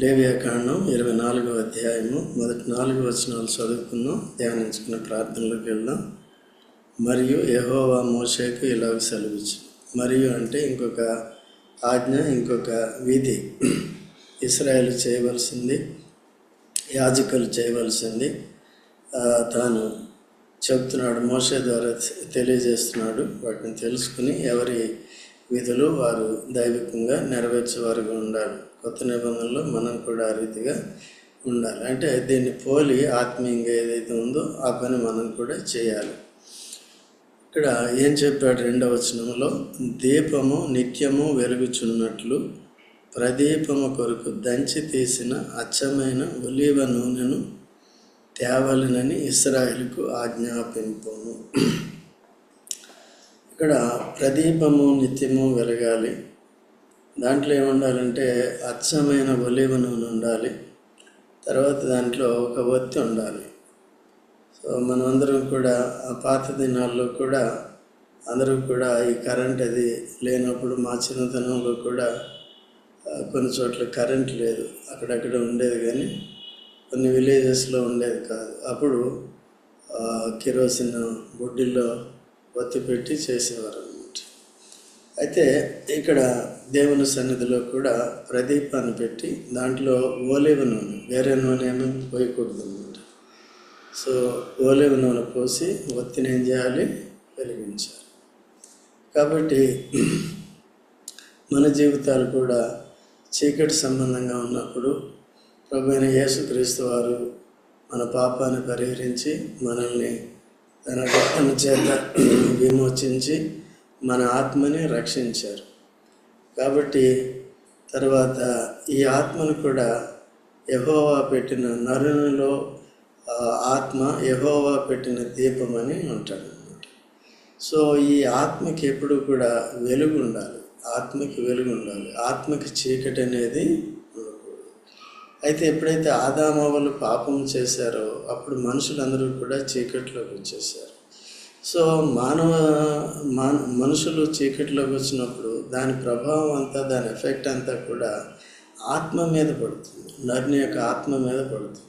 లేవ్యాకాండం ఇరవై నాలుగో అధ్యాయము మొదటి నాలుగు వచనాలు చదువుకుందాం ధ్యానించుకున్న ప్రార్థనలోకి వెళ్దాం. మరియు యహోవా మోషేకు ఇలాగ సెలవిచ్చు. మరియు అంటే ఇంకొక ఆజ్ఞ ఇంకొక విధి. ఇస్రాయేల్ చేయవలసింది యాజకులు చేయవలసింది తాను చెప్తున్నాడు మోసే ద్వారా తెలియజేస్తున్నాడు. వాటిని తెలుసుకుని ఎవరి విధులు వారు దైవికంగా నెరవేర్చేవారుగా ఉండాలి. కొత్త నిబంధనలో మనం కూడా ఆ రీతిగా ఉండాలి. అంటే దీన్ని పోలి ఆత్మీయంగా ఏదైతే ఉందో ఆ పని మనం కూడా చేయాలి. ఇక్కడ ఏం చెప్పాడు రెండవ వచనంలో? దీపము నిత్యము వెలుగుచున్నట్లు ప్రదీపము కొరకు దంచి తీసిన అచ్చమైన ఒలీవ నూనెను తేవలనని ఇస్రాయిల్కు ఆజ్ఞాపింపము. ఇక్కడ ప్రదీపము నిత్యము వెలగాలి. దాంట్లో ఏముండాలంటే అచ్చమైన ఒలివ నూనె ఉండాలి. తర్వాత దాంట్లో ఒక ఒత్తి ఉండాలి. సో మనమందరం కూడా ఆ పాత దినాల్లో కూడా అందరూ కూడా ఈ కరెంట్ అది లేనప్పుడు మా చిన్నతనంలో కూడా కొన్ని చోట్ల కరెంట్ లేదు. అక్కడక్కడ ఉండేది కానీ కొన్ని విలేజెస్లో ఉండేది కాదు. అప్పుడు కిరోసిన్ బొడ్డిల్లో ఒత్తి పెట్టి చేసేవారు అన్నమాట అయితే ఇక్కడ దేవుని సన్నిధిలో కూడా ప్రదీపాన్ని పెట్టి దాంట్లో ఓలేవ నూనె వేరే నూనె ఏమీ పోయకూడదు అన్నమాట. సో ఓలేవ నూనె పోసి ఒత్తిని ఏం చేయాలి? వెలిగించాలి. కాబట్టి మన జీవితాలు కూడా చీకటి సంబంధంగా ఉన్నప్పుడు ప్రభు అయిన యేసుక్రీస్తు వారు మన పాపాన్ని పరిహరించి మనల్ని తన రక్తం చేత విమోచించి మన ఆత్మని రక్షించారు. కాబట్టి తర్వాత ఈ ఆత్మను కూడా యహోవా పెట్టిన నరునిలో ఆత్మ యహోవా పెట్టిన దీపం అని అంటాడు సో ఈ ఆత్మకి ఎప్పుడు కూడా వెలుగు ఉండాలి. ఆత్మకి వెలుగు ఉండాలి. ఆత్మకి చీకటి అనేది ఉండకూడదు. అయితే ఎప్పుడైతే ఆదామవలు పాపం చేశారో అప్పుడు మనుషులందరూ కూడా చీకటిలోకి వచ్చేసారు సో మానవ మనుషులు చీకటిలోకి వచ్చినప్పుడు దాని ప్రభావం అంతా దాని ఎఫెక్ట్ అంతా కూడా ఆత్మ మీద పడుతుంది. నర్ని యొక్క ఆత్మ మీద పడుతుంది.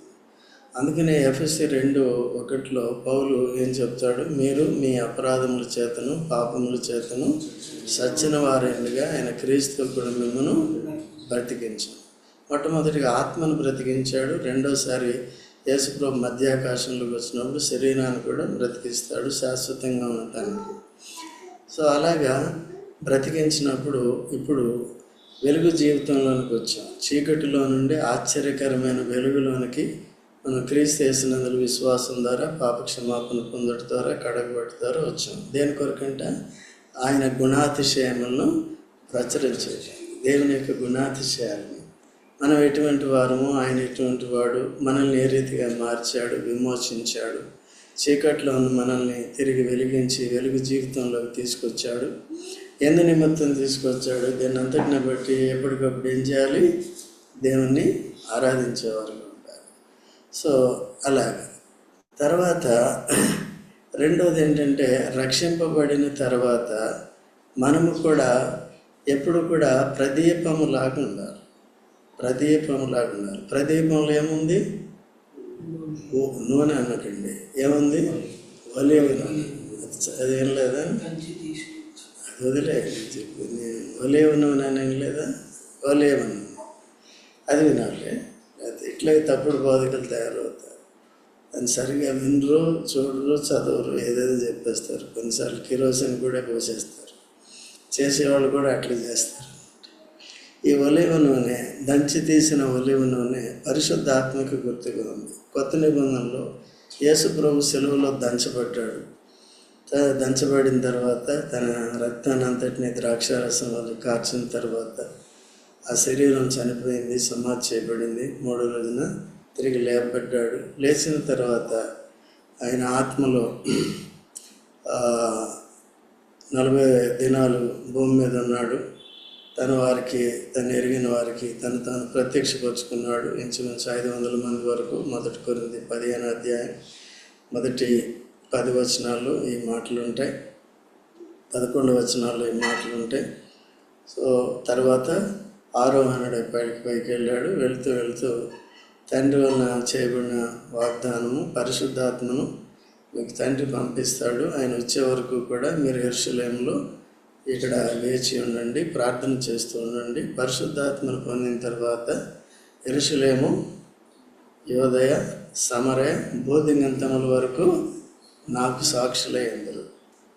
అందుకనే ఎఫ్ఎస్సి రెండు ఒకటిలో పౌలు ఏం చెప్తాడు? మీరు మీ అపరాధముల చేతను పాపముల చేతను సచ్చిన వారేందుగా ఆయన క్రీస్తు కూడా మిమ్మను బ్రతికించాడు మొట్టమొదటిగా ఆత్మను బ్రతికించాడు. రెండోసారి యేసుప్రభు మధ్యాకాశంలోకి వచ్చినప్పుడు శరీరాన్ని కూడా బ్రతికిస్తాడు శాశ్వతంగా ఉండటానికి సో అలాగా బ్రతికించినప్పుడు ఇప్పుడు వెలుగు జీవితంలోనికి వచ్చాం. చీకటిలో నుండి ఆశ్చర్యకరమైన వెలుగులోనికి మనం క్రీస్తు చేసినందుకు విశ్వాసం ద్వారా పాపక్షమాపణ పొందడం ద్వారా కడగబడి ద్వారా వచ్చాం. దేని కొరకంటే? ఆయన గుణాతిశయములను ప్రచురించేది దేవుని యొక్క గుణాతిశయాలని. మనం ఎటువంటి వారము ఆయన ఎటువంటి వాడు మనల్ని ఏ రీతిగా మార్చాడు విమోచించాడు చీకట్లో ఉన్న మనల్ని తిరిగి వెలిగించి వెలుగు జీవితంలోకి తీసుకొచ్చాడు. ఎందు నిమిత్తం తీసుకొచ్చాడు. దీన్ని అంతటిని బట్టి ఎప్పటికప్పుడు ఏం చేయాలి? దేవుణ్ణి ఆరాధించేవారు సో అలాగా. తర్వాత రెండవది ఏంటంటే రక్షింపబడిన తర్వాత మనము కూడా ఎప్పుడు కూడా ప్రదీపము లాగా ఉండాలి. ప్రదీపము లాగా ఉండాలి. ప్రదీపంలో ఏముంది? నూనె అన్నకండి ఏముంది? ఒలివ. నూనె అది ఏం లేదా వదిలే చెప్పు నేను నూనె అని లేదా ఒలివ నూనె అది వినాలి. అది ఇట్లా తప్పుడు బాధకులు తయారవుతారు. దాన్ని సరిగా వినరు చూడరు చదవరు ఏదేదో చెప్పేస్తారు. కొన్నిసార్లు కిరోసిన్ కూడా పోసేస్తారు. చేసేవాళ్ళు కూడా అట్లా చేస్తారు. ఈ ఒలివ నూనె దంచి తీసిన ఒలివ నూనె పరిశుద్ధ ఆత్మకు గుర్తుగా ఉంది. కొత్త నిబంధనలో యేసుప్రభు సెలవులో దంచబడ్డాడు. దంచబడిన తర్వాత తన రక్తాన్ని అంతటిని ద్రాక్షారసం వాళ్ళు కార్చిన తర్వాత ఆ శరీరం చనిపోయింది సమాధి చేయబడింది. మూడో రోజున తిరిగి లేపబడ్డాడు. లేచిన తర్వాత ఆయన ఆత్మలో నలభై దినాలు భూమి మీద ఉన్నాడు. తన వారికి తను ఎరిగిన వారికి తను తాను ప్రత్యక్షపరుచుకున్నాడు. ఇంచుమించు ఐదు వందల మంది వరకు మొదటి కొరింది పదిహేను అధ్యాయం మొదటి పది వచనాలు ఈ మాటలు ఉంటాయి పదకొండు వచనాల్లో ఈ మాటలు ఉంటాయి సో తర్వాత ఆరోహణుడు పైకి పైకి వెళ్ళాడు వెళుతూ వెళుతూ తండ్రి వలన చేయబడిన వాగ్దానము పరిశుద్ధాత్మను మీకు తండ్రి పంపిస్తాడు. ఆయన వచ్చే వరకు కూడా మీరు హెర్షులేంలో ఇక్కడ వేచి ఉండండి ప్రార్థన చేస్తూ ఉండండి. పరిశుద్ధాత్మను పొందిన తర్వాత ఎరుసలేము యోదయ సమరయ బోధింగంతముల వరకు నాకు సాక్షులై అందరు.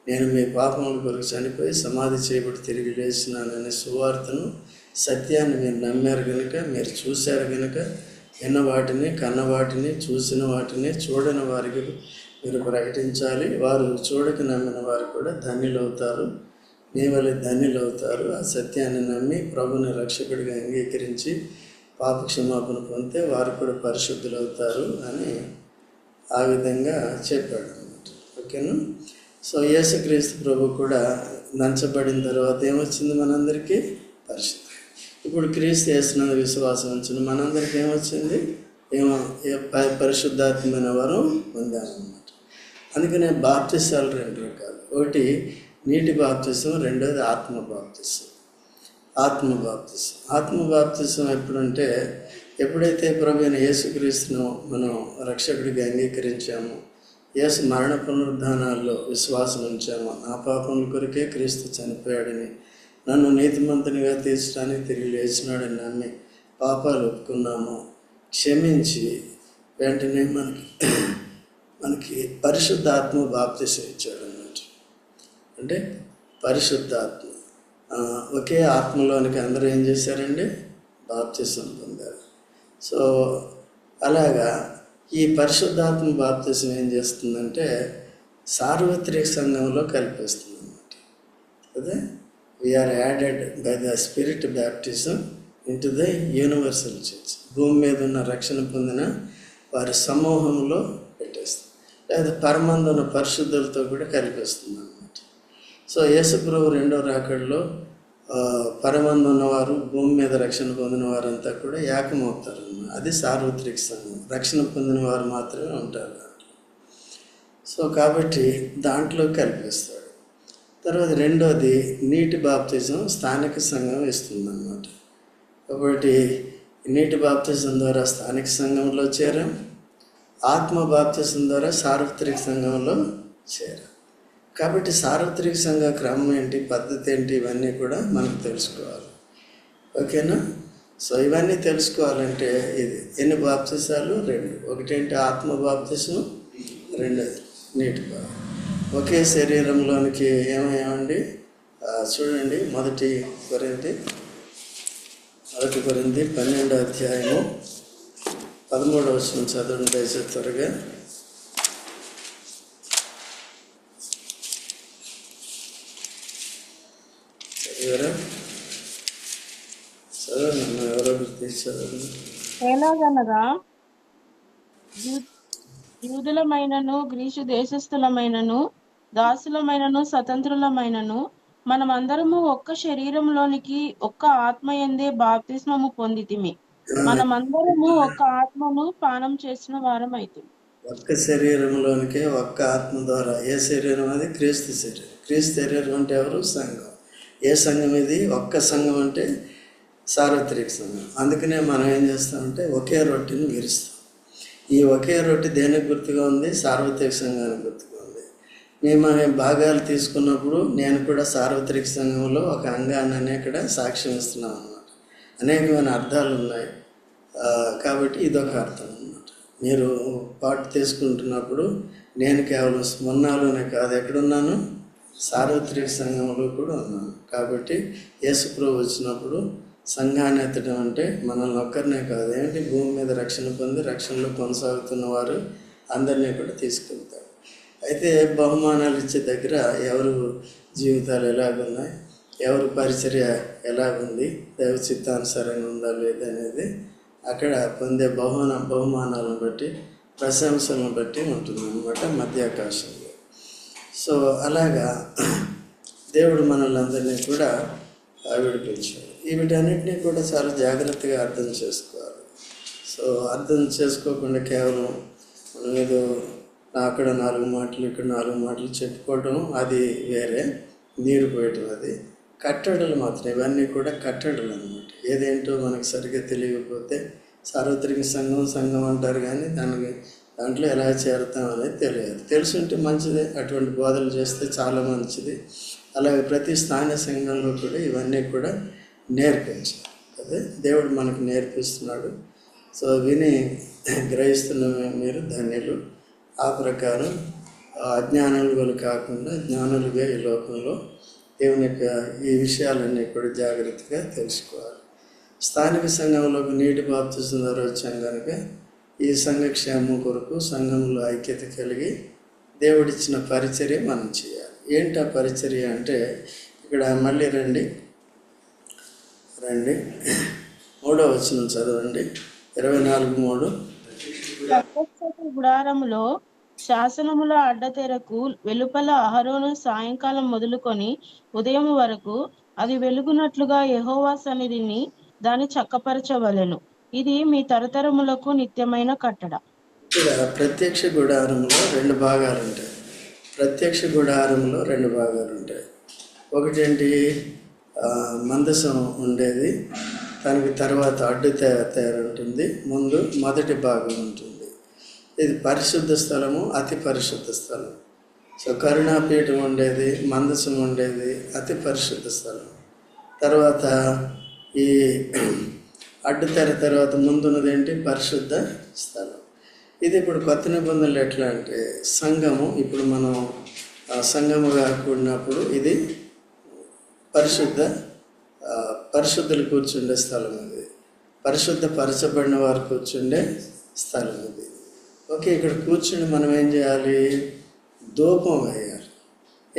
నేను మీ పాపముల కొరకు చనిపోయి సమాధి చేయబడి తిరిగి లేచినాననే సువార్తను సత్యాన్ని మీరు నమ్మారు కనుక మీరు చూశారు కనుక విన్న వాటిని కన్న వాటిని చూసిన వాటిని చూడని వారికి మీరు ప్రకటించాలి. వారు చూడక నమ్మిన వారు కూడా ధన్యులవుతారు. మీ వల్ల ధన్యులవుతారు. ఆ సత్యాన్ని నమ్మి ప్రభుని రక్షకుడిగా అంగీకరించి పాప క్షమాపణ పొందితే వారు కూడా పరిశుద్ధులవుతారు అని ఆ విధంగా చెప్పాడు. ఓకేనా సో యేసుక్రీస్తు ప్రభు కూడా నంచబడిన తర్వాత ఏమొచ్చింది మనందరికీ? పరిశుద్ధి. ఇప్పుడు క్రీస్తు చేస్తున్న విశ్వాసం వచ్చింది మనందరికీ ఏమొచ్చింది? ఏమో ఏ ప- పరిశుద్ధాత్మైన వరం పొందామన్నమాట. అందుకనే బాప్తిసాలు రెండు రకాలు. ఒకటి నీటి బాప్తిసం రెండోది ఆత్మ బాప్తిసం. ఆత్మ బాప్తిసం. ఆత్మ బాప్తిసం ఎప్పుడంటే ఎప్పుడైతే ప్రభు అయిన యేసుక్రీస్తును మనం రక్షకుడిగా అంగీకరించామో యేసు మరణ పునరుద్ధానాల్లో విశ్వాసం ఉంచాము. నా పాపముల కొరకే క్రీస్తు చనిపోయాడని నన్ను నీతిమంతునిగా తీర్చడానికి తిరిగి లేచినాడని నమ్మి పాపాలు ఒప్పుకున్నాము. క్షమించి వెంటనే మనకి మనకి పరిశుద్ధాత్మ బాప్తి ఇచ్చాడు అన్నట్టు అంటే పరిశుద్ధాత్మ. ఒకే ఆత్మలోనికి అందరూ ఏం చేశారండి? బాప్తిసం పొందారు. సో అలాగా ఈ పరిశుద్ధాత్మ బాప్తిజం ఏం చేస్తుందంటే సార్వత్రిక సంఘంలో కలిపేస్తుంది అన్నమాట అదే we are added by the spirit baptism in to the universal church భూమి మీద ఉన్న రక్షణ పొందిన వారి సమూహంలో పెట్టేస్తుంది. లేదా పరమందున పరిశుద్ధులతో కూడా కలిపేస్తుంది అన్నమాట సో యేసుప్రభు రెండో రాకడలో పరమందు ఉన్నవారు భూమి మీద రక్షణ పొందిన వారంతా కూడా ఏకమవుతారు అది సార్వత్రిక సంఘం. రక్షణ పొందిన వారు మాత్రమే ఉంటారు సో కాబట్టి దాంట్లో కల్పిస్తాడు. తర్వాత రెండోది నీటి బాప్తిజం స్థానిక సంఘం ఇస్తుంది అన్నమాట కాబట్టి నీటి బాప్తిజం ద్వారా స్థానిక సంఘంలో చేరాం. ఆత్మ బాప్తిజం ద్వారా సార్వత్రిక సంఘంలో చేరాం. కాబట్టి సార్వత్రిక సంఘ క్రమం ఏంటి పద్ధతి ఏంటి ఇవన్నీ కూడా మనకు తెలుసుకోవాలి. ఓకేనా? సో ఇవన్నీ తెలుసుకోవాలంటే ఇది ఎన్ని బాప్తిసాలు? రెండు. ఒకటేంటి? ఆత్మ బాప్తిసం రెండోది నీటి ఒకే శరీరంలోనికి ఏమేమండి చూడండి మొదటి కొరింది మొదటి కొరింది పన్నెండో అధ్యాయము పదమూడవ వచ్చిన చదవండి దయచేసి త్వరగా చదివారా చదవండి అమ్మ, చదవండి ఎలాగనగా? యూదులమైనను గ్రీసు దేశస్థులమైనను దాసులమైనను స్వతంత్రులమైనను మనమందరము ఒక్క శరీరంలోనికి ఒక్క ఆత్మ ఎందే బాప్తిస్మము పొందితిమి. మనమందరము ఒక్క ఆత్మను పానం చేసిన వారం ఒక్క శరీరంలోనికే ఒక్క ఆత్మ ద్వారా ఏ శరీరం అది? క్రీస్తు శరీరం. క్రీస్తు శరీరం అంటే ఎవరు? సంఘం. ఏ సంఘం ఇది? ఒక్క సంఘం అంటే సార్వత్రిక సంఘం అందుకనే మనం ఏం చేస్తామంటే ఒకే రొట్టెని విరుస్తాం. ఈ ఒకే రొట్టె దేనికి గుర్తుగా ఉంది? సార్వత్రిక సంఘానికి గుర్తుగా ఉంది. మేము అనే భాగాలు తీసుకున్నప్పుడు నేను కూడా సార్వత్రిక సంఘంలో ఒక అంగాన్ని అనే ఇక్కడ సాక్ష్యం ఇస్తున్నాం అన్నమాట అనేకమైన అర్థాలు ఉన్నాయి. కాబట్టి ఇదొక అర్థం అన్నమాట మీరు పాటు తీసుకుంటున్నప్పుడు నేను కేవలం స్మరణలోనే కాదు ఎక్కడున్నాను? సార్వత్రిక సంఘంలో కూడా ఉన్నాను. కాబట్టి యేసుప్రభు వచ్చినప్పుడు సంఘాన్ని ఎత్తడం అంటే మనల్ని ఒక్కరినే కాదు. ఏంటి భూమి మీద రక్షణ పొంది రక్షణలో కొనసాగుతున్న వారు అందరినీ కూడా తీసుకెళ్తారు. అయితే బహుమానాలు ఇచ్చే దగ్గర ఎవరు జీవితాలు ఎలాగున్నాయి? ఎవరి పరిచర్య ఎలాగుంది? దైవ చిత్తానుసారంగా ఉందా లేదనేది అక్కడ పొందే బహుమాన బహుమానాలను బట్టి ప్రశంసలను బట్టి ఉంటుందన్నమాట మధ్యాకాశంలో. సో అలాగా దేవుడు మనల్ని అందరినీ కూడా ఆ, విడిపించాడు. వీటన్నిటినీ కూడా చాలా జాగ్రత్తగా అర్థం చేసుకోవాలి. సో అర్థం చేసుకోకుండా కేవలం మనం ఏదో అక్కడ నాలుగు మాటలు ఇక్కడ నాలుగు మాటలు చెప్పుకోవడం అది వేరే నీరు పోయటం అది. కట్టడలు మాత్రం ఇవన్నీ కూడా కట్టడలు అనమాట ఏదేంటో మనకు సరిగ్గా తెలియకపోతే సార్వత్రిక సంఘం సంఘం అంటారు కానీ దానికి దాంట్లో ఎలా చేరుతాం అనేది తెలియదు. తెలుసుంటే మంచిదే అటువంటి బోధలు చేస్తే చాలా మంచిది. అలాగే ప్రతి స్థానిక సంఘంలో కూడా ఇవన్నీ కూడా నేర్పించాలి. అదే దేవుడు మనకు నేర్పిస్తున్నాడు. సో విని గ్రహిస్తున్న మీరు ధన్యులు. ఆ ప్రకారం ఆ అజ్ఞానులు కాకుండా జ్ఞానులుగా ఈ లోకంలో దేవుని యొక్క ఈ విషయాలన్నీ కూడా జాగ్రత్తగా తెలుసుకోవాలి. స్థానిక సంఘంలోకి నీటి బాప్తిసం ద్వారా వచ్చాం కనుక ఈ సంఘక్షేమం కొరకు సంఘంలో ఐక్యత కలిగి దేవుడిచ్చిన పరిచర్య మనం చేయాలి. ఏంటి ఆ పరిచర్య అంటే ఇక్కడ మళ్ళీ రండి. రండి. మూడో వచనం చదవండి. ఇరవై నాలుగు మూడు. గుడారములో శాసనముల అడ్డతెరకు వెలుపల అహరోను సాయంకాలం మొదలుకొని ఉదయం వరకు అది వెలుగునట్లుగా యెహోవా సన్నిధిని దాన్ని చక్కపరచవలెను. ఇది మీ తరతరములకు నిత్యమైన కట్టడ. ప్రత్యక్ష గుడారంలో రెండు భాగాలు ఉంటాయి ప్రత్యక్ష గుడారంలో రెండు భాగాలు ఉంటాయి ఒకటేంటి? మందసం ఉండేది. దానికి తర్వాత అడ్డు తే- ఉంటుంది ముందు మొదటి భాగం ఉంటుంది. ఇది పరిశుద్ధ స్థలము అతి పరిశుద్ధ స్థలం. సో కరుణాపీఠం ఉండేది మందసం ఉండేది అతి పరిశుద్ధ స్థలం. తర్వాత ఈ అడ్డు తెర తర్వాత ముందున్నది ఏంటి? పరిశుద్ధ స్థలం. ఇది ఇప్పుడు కొత్త నిబంధనలు ఎట్లా అంటే సంఘము ఇప్పుడు మనం సంఘముగా కూడినప్పుడు ఇది పరిశుద్ధ పరిశుద్ధులు కూర్చుండే స్థలం ఇది. పరిశుద్ధ పరచబడిన వారు కూర్చుండే స్థలం ఇది. ఓకే ఇక్కడ కూర్చుని మనం ఏం చేయాలి? ధూపం వేయాలి.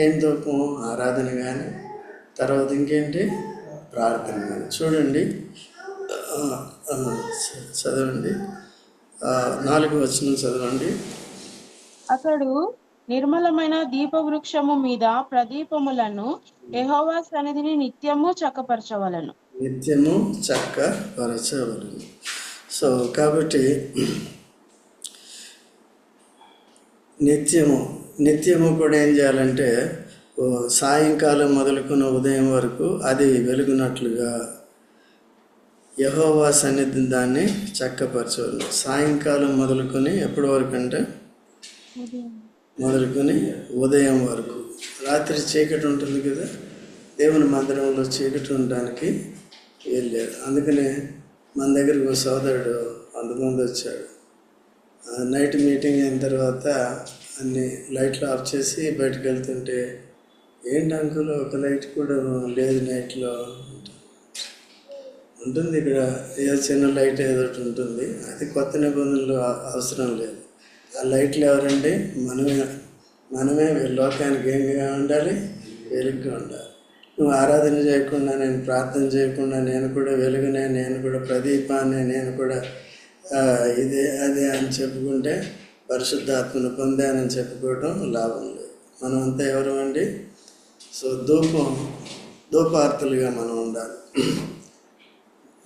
ఏం ధూపం? ఆరాధన కానీ తర్వాత ఇంకేంటి? ప్రార్థన కానీ చూడండి. చదవండి. నాలుగు వచ్చిన చదవండి. అతడు నిర్మలమైన దీపవృక్షము మీద ప్రదీపములను యెహోవా సన్నిధిని నిత్యము చక్కపరచవలను. నిత్యము చక్క పరచవలను సో కాబట్టి నిత్యము నిత్యము కూడా ఏం చేయాలంటే ఓ సాయంకాలం మొదలుకున్న ఉదయం వరకు అది వెలుగునట్లుగా యహోవా సన్నిధి దాన్ని చక్కపరచవలను. సాయంకాలం మొదలుకొని ఎప్పటి వరకు అంటే? మొదలుకొని ఉదయం వరకు. రాత్రి చీకటి ఉంటుంది కదా దేవుని మందిరంలో చీకటి ఉండడానికి వెళ్ళాడు అందుకనే మన దగ్గరికి ఒక సోదరుడు అంతమంది వచ్చాడు. ఆ నైట్ మీటింగ్ అయిన తర్వాత అన్ని లైట్లు ఆఫ్ చేసి బయటకు వెళ్తుంటే ఏంటి అంకుల్ ఒక లైట్ కూడా లేదు నైట్లో? ఉంటుంది ఇక్కడ ఏదో చిన్న లైట్ ఏదో ఒకటి ఉంటుంది. అది కొత్త నిబంధనలు అవసరం లేదు. లైట్లు ఎవరండి? మనమే మనమే లోకానికి ఏంగా ఉండాలి వెలుగుగా ఉండాలి. నువ్వు ఆరాధన చేయకుండా నేను ప్రార్థన చేయకుండా నేను కూడా వెలుగునే నేను కూడా ప్రదీపాన్ని నేను కూడా ఇదే అదే అని చెప్పుకుంటే పరిశుద్ధాత్మను పొందానని చెప్పుకోవడం లాభం లేదు. మనం అంతా ఎవరు అండి? సో ధూపం ధూపార్తులుగా మనం ఉండాలి.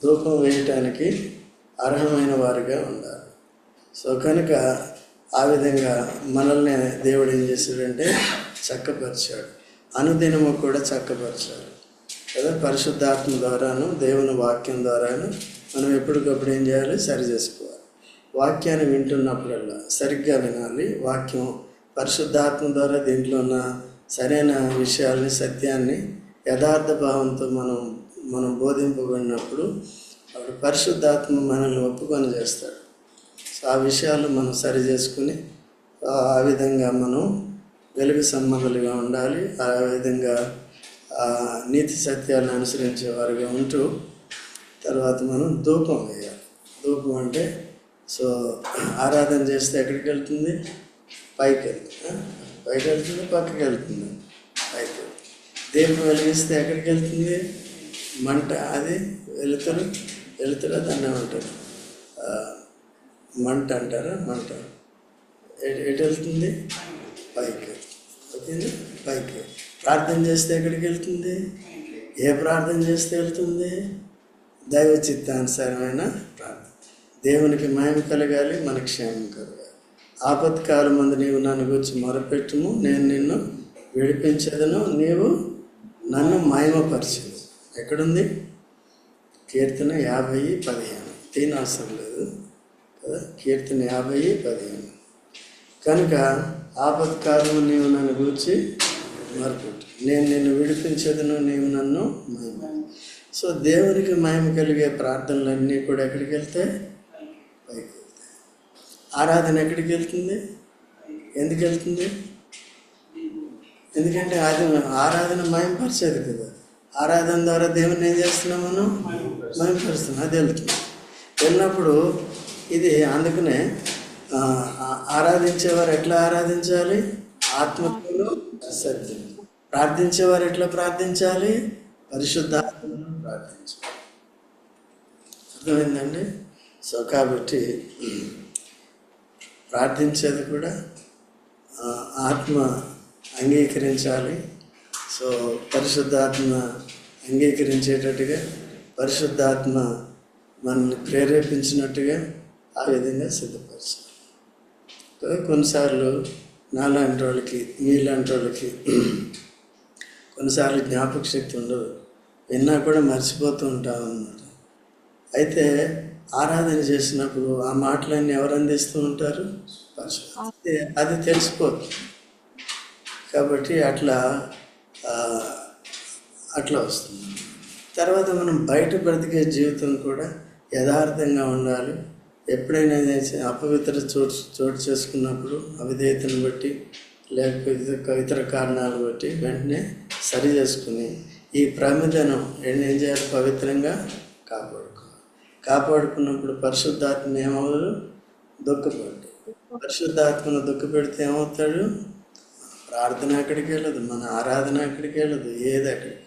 ధూపం వేయటానికి అర్హమైన వారిగా ఉండాలి. సో కనుక ఆ విధంగా మనల్ని దేవుడు ఏం చేశాడంటే చక్కపరిచాడు. అనుదినము కూడా చక్కపరిచాడు. కదా? పరిశుద్ధాత్మ ద్వారాను దేవుని వాక్యం ద్వారాను మనం ఎప్పటికప్పుడు ఏం చేయాలి? సరి చేసుకోవాలి. వాక్యాన్ని వింటున్నప్పుడల్లా సరిగ్గా వినాలి. వాక్యం పరిశుద్ధాత్మ ద్వారా దీంట్లో ఉన్న సరైన విషయాల్ని సత్యాన్ని యథార్థ భావంతో మనం మనం బోధింపబడినప్పుడు అప్పుడు పరిశుద్ధాత్మ మనల్ని ఒప్పుకొని చేస్తాడు. ఆ విషయాలు మనం సరి చేసుకుని ఆ విధంగా మనం వెలుగు సంబంధులుగా ఉండాలి. ఆ విధంగా ఆ నీతి సత్యాలను అనుసరించే వారిగా ఉంటూ తర్వాత మనం ధూపం వేయాలి. ధూపం అంటే సో ఆరాధన చేస్తే ఎక్కడికి వెళ్తుంది? పైకి వెళ్తుంది పైకి వెళ్తుంది పక్కకి వెళ్తుంది పైకి వెళ్తుంది దీపం వెలిగిస్తే ఎక్కడికి వెళ్తుంది? మంట అది వెలుతురు వెలుతురు దాన్ని ఉంటుంది మంట అంటారా? మంట. ఎటు వెళ్తుంది? పైకి. ఓకేనా? పైకి. ప్రార్థన చేస్తే ఎక్కడికి వెళ్తుంది? ఏ ప్రార్థన చేస్తే వెళ్తుంది? దైవ చిత్తానుసారమైన ప్రార్థన. దేవునికి మహిమ కలగాలి మన క్షేమం కలగాలి. ఆపత్కాల మందు నీవు నన్ను గురించి మొరపెట్టుము నేను నిన్ను విడిపించదను నీవు నన్ను మహిమపరిచింది ఎక్కడుంది? కీర్తన యాభై పదిహేను. తీన్ కదా కీర్తన యాభై పదిహేను. కనుక ఆపత్కాలము నీవు నన్ను గూర్చి మరపెట్టు. నేను నిన్ను విడిపించదును నీవు నన్ను మహిమ సో దేవునికి మహిమ కలిగే ప్రార్థనలన్నీ కూడా ఎక్కడికి వెళ్తాయి పైకి వెళ్తాయి. ఆరాధన ఎక్కడికి వెళ్తుంది? ఎందుకు వెళ్తుంది? ఎందుకంటే అది ఆరాధన మయంపరిచేది కదా. ఆరాధన ద్వారా దేవుని ఏం చేస్తున్నాం మనం? మయంపరుస్తున్నాం అది వెళ్తుంది. వెళ్ళినప్పుడు ఇది అందుకనే ఆరాధించేవారు ఎట్లా ఆరాధించాలి? ఆత్మతో సత్యం ప్రార్థించేవారు ఎట్లా ప్రార్థించాలి? పరిశుద్ధాత్మను ప్రార్థించాలి. అర్థమైందండి? సో కాబట్టి ప్రార్థించేది కూడా ఆత్మ అంగీకరించాలి. సో పరిశుద్ధాత్మ అంగీకరించేటట్టుగా పరిశుద్ధాత్మ మనల్ని ప్రేరేపించినట్టుగా ఆ విధంగా సిద్ధపరచాలి కొన్నిసార్లు నాలాంటి వాళ్ళకి మీలాంటి వాళ్ళకి కొన్నిసార్లు జ్ఞాపక శక్తి ఉండదు. విన్నా కూడా మర్చిపోతూ ఉంటాం అన్నమాట. అయితే ఆరాధన చేసినప్పుడు ఆ మాటలన్నీ ఎవరు అందిస్తూ ఉంటారు? అది అది తెలిసిపోతుంది. కాబట్టి అట్లా అట్లా వస్తుంది. తర్వాత మనం బయట బ్రతికే జీవితం కూడా యథార్థంగా ఉండాలి. ఎప్పుడైనా ఏదైతే అపవిత్ర చోటు చోటు చేసుకున్నప్పుడు అవిధేయతను బట్టి లేకపోతే ఇతర- కారణాలు బట్టి వెంటనే సరి చేసుకుని ఈ ప్రమిదనం ఏం ఏం చేయాలి? పవిత్రంగా కాపాడుకోవాలి. కాపాడుకున్నప్పుడు పరిశుద్ధాత్మ ఏమవుతాడు? దుఃఖపడి పరిశుద్ధాత్మను దుఃఖపెడితే ఏమవుతాడు? ప్రార్థన అక్కడికి వెళ్ళదు మన ఆరాధన అక్కడికి వెళ్ళదు ఏది అక్కడికి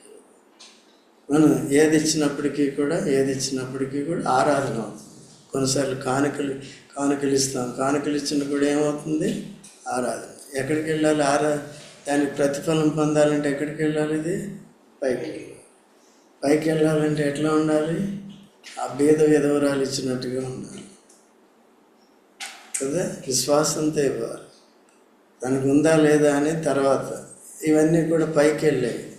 మనం ఏది ఇచ్చినప్పటికీ కూడా ఏది ఇచ్చినప్పటికీ కూడా ఆరాధన అవుతుంది. కొన్నిసార్లు కానుకలు కానుకలు ఇస్తాం. కానుకలు ఇచ్చిన కూడా ఏమవుతుంది? ఆరాధన. ఎక్కడికి వెళ్ళాలి? ఆరా దానికి ప్రతిఫలం పొందాలంటే ఎక్కడికి వెళ్ళాలి ఇది? పైకి పైకి వెళ్ళాలంటే ఎట్లా ఉండాలి? ఆ భేద విధవరాలు ఇచ్చినట్టుగా ఉండాలి. కదా? విశ్వాసంతో ఇవ్వాలి. దానికి ఉందా లేదా అని తర్వాత ఇవన్నీ కూడా పైకి వెళ్ళాయి.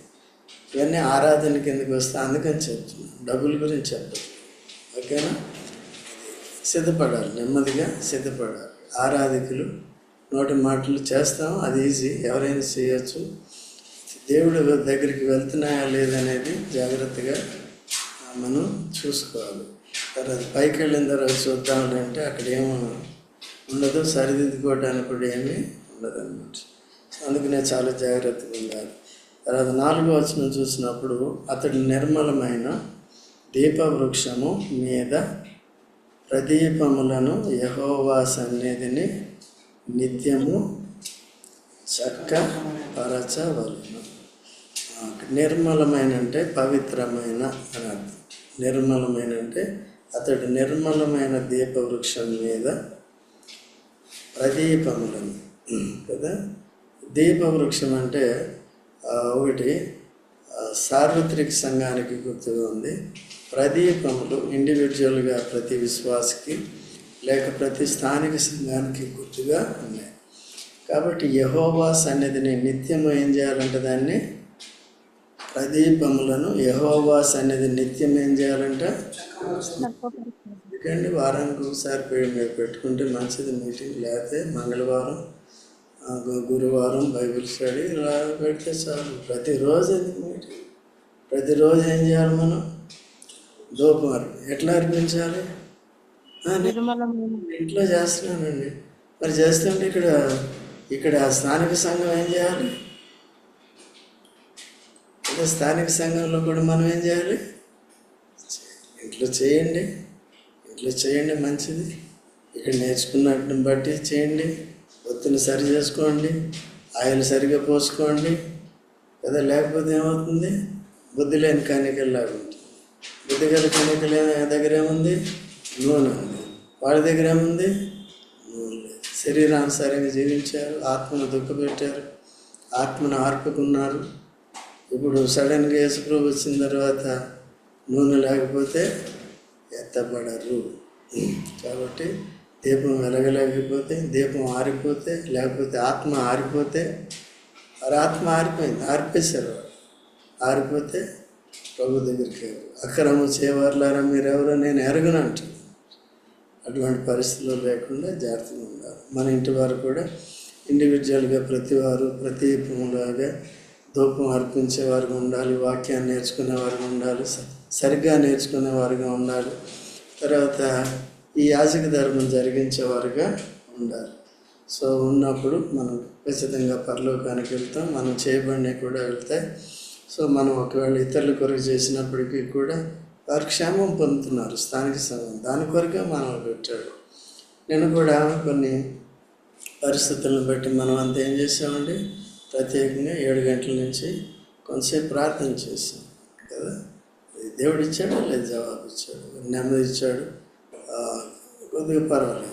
ఇవన్నీ ఆరాధన కిందకి వస్తే అందుకని చెప్తున్నాను. డబ్బుల గురించి చెప్పాలి ఓకేనా? సిద్ధపడాలి నెమ్మదిగా సిద్ధపడాలి. ఆరాధికులు నోటి మాటలు చేస్తాం అది ఈజీ ఎవరైనా చేయొచ్చు. దేవుడు దగ్గరికి వెళ్తున్నాయా లేదనేది జాగ్రత్తగా మనం చూసుకోవాలి. తర్వాత పైకి వెళ్ళిన తర్వాత చూద్దాంలే అంటే అక్కడ ఏమో ఉండదు సరిదిద్దుకోవడానికి కూడా ఏమీ ఉండదు అనమాట అందుకనే చాలా జాగ్రత్తగా ఉండాలి. తర్వాత నాలుగో వచనం చూసినప్పుడు అతడు నిర్మలమైన దీపవృక్షము మీద ప్రదీపములను యహోవా సన్నిధిని నిత్యము చక్క పరచవలను నిర్మలమైన అంటే పవిత్రమైన అని అర్థం. నిర్మలమైన అంటే అతడు నిర్మలమైన దీపవృక్షం మీద ప్రదీపములను కదా? దీపవృక్షం అంటే ఒకటి సార్వత్రిక సంఘానికి గుర్తుగా ఉంది. ప్రదీపములు ఇండివిజువల్గా ప్రతి విశ్వాసకి లేక ప్రతి స్థానిక సంఘానికి గుర్తుగా ఉన్నాయి. కాబట్టి యహోవా సన్నిధిని నిత్యము ఏం చేయాలంటే దాన్ని ప్రదీపములను యహోవా సన్నిధి నిత్యం ఏం చేయాలంట? ఎందుకండి వారానికి ఒకసారి మీరు పెట్టుకుంటే మంచిది మీటింగ్ లేకపోతే మంగళవారం గురువారం బైబిల్ స్టడీ ఇలా పెడితే చాలు. ప్రతిరోజు ఎందుకు మీటింగ్? ప్రతిరోజు ఏం చేయాలి మనం? అర్ప- ఎట్లా అర్పించాలి? ఇంట్లో చేస్తున్నానండి. మరి చేస్తుంటే ఇక్కడ ఇక్కడ స్థానిక సంఘం ఏం చేయాలి? అదే స్థానిక సంఘంలో కూడా మనం ఏం చేయాలి? ఇంట్లో చేయండి. ఇంట్లో చేయండి మంచిది. ఇక్కడ నేర్చుకున్నట్టుని బట్టి చేయండి. ఒత్తిని సరి చేసుకోండి. ఆయిల్ సరిగా పోసుకోండి. కదా లేకపోతే ఏమవుతుంది? బుద్ధి లేని కనికల్లాగా ఉంటుంది బుద్ధి గల కనికల దగ్గర ఏముంది? నూనె ఉంది. వాడి దగ్గర ఏముంది? నూనె. శరీరానుసారంగా జీవించారు ఆత్మను దుఃఖపెట్టారు ఆత్మను ఆర్పుకున్నారు. ఇప్పుడు సడన్గా యేసుప్రభు వచ్చిన తర్వాత నూనె లేకపోతే ఎత్తబడరు. కాబట్టి దీపం వెలగలేకపోతే దీపం ఆరిపోతే లేకపోతే ఆత్మ ఆరిపోతే వారి ఆత్మ ఆరిపోయింది ఆరిపేశారు వాడు ఆరిపోతే ప్రభు దగ్గరికి అక్రమ చేయవర్లారా మీరెవరో నేను ఎరగను అంటాడు అటువంటి పరిస్థితులు లేకుండా జాగ్రత్తగా ఉండాలి. మన ఇంటి వారు కూడా ఇండివిజువల్గా ప్రతి వారు ప్రతిలాగా ధూపం అర్పించే వారుగా ఉండాలి వాక్యాన్ని నేర్చుకునే వారుగా ఉండాలి సరిగ్గా నేర్చుకునే వారుగా ఉండాలి. తర్వాత ఈ యాజక ధర్మం జరిగించేవారుగా ఉండాలి. సో ఉన్నప్పుడు మనం ఖచ్చితంగా పరలోకానికి వెళ్తాం. మనం చేయబడినవి కూడా వెళ్తాయి. సో మనం ఒకవేళ ఇతరుల కొరకు చేసినప్పటికీ కూడా వారు క్షేమం పొందుతున్నారు స్థానిక సంఘం. దాని కొరకే మనం పెట్టాడు. నేను కూడా కొన్ని పరిస్థితులను బట్టి మనం అంత ఏం చేసామండి? ప్రత్యేకంగా ఏడు గంటల నుంచి కొంతసేపు ప్రార్థన చేసాం కదా? దేవుడు ఇచ్చాడు? లేదు జవాబు ఇచ్చాడు. నెమ్మది ఇచ్చాడు. కొద్దిగా పర్వాలేదు.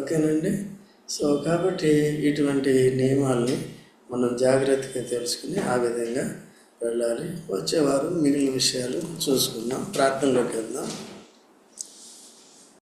ఓకేనండి? సో కాబట్టి ఇటువంటి నియమాల్ని మనం జాగ్రత్తగా తెలుసుకుని ఆ విధంగా వెళ్ళాలి. వచ్చేవారు మిగిలిన విషయాలు చూసుకుందాం. ప్రార్థనలోకి వెళ్దాం.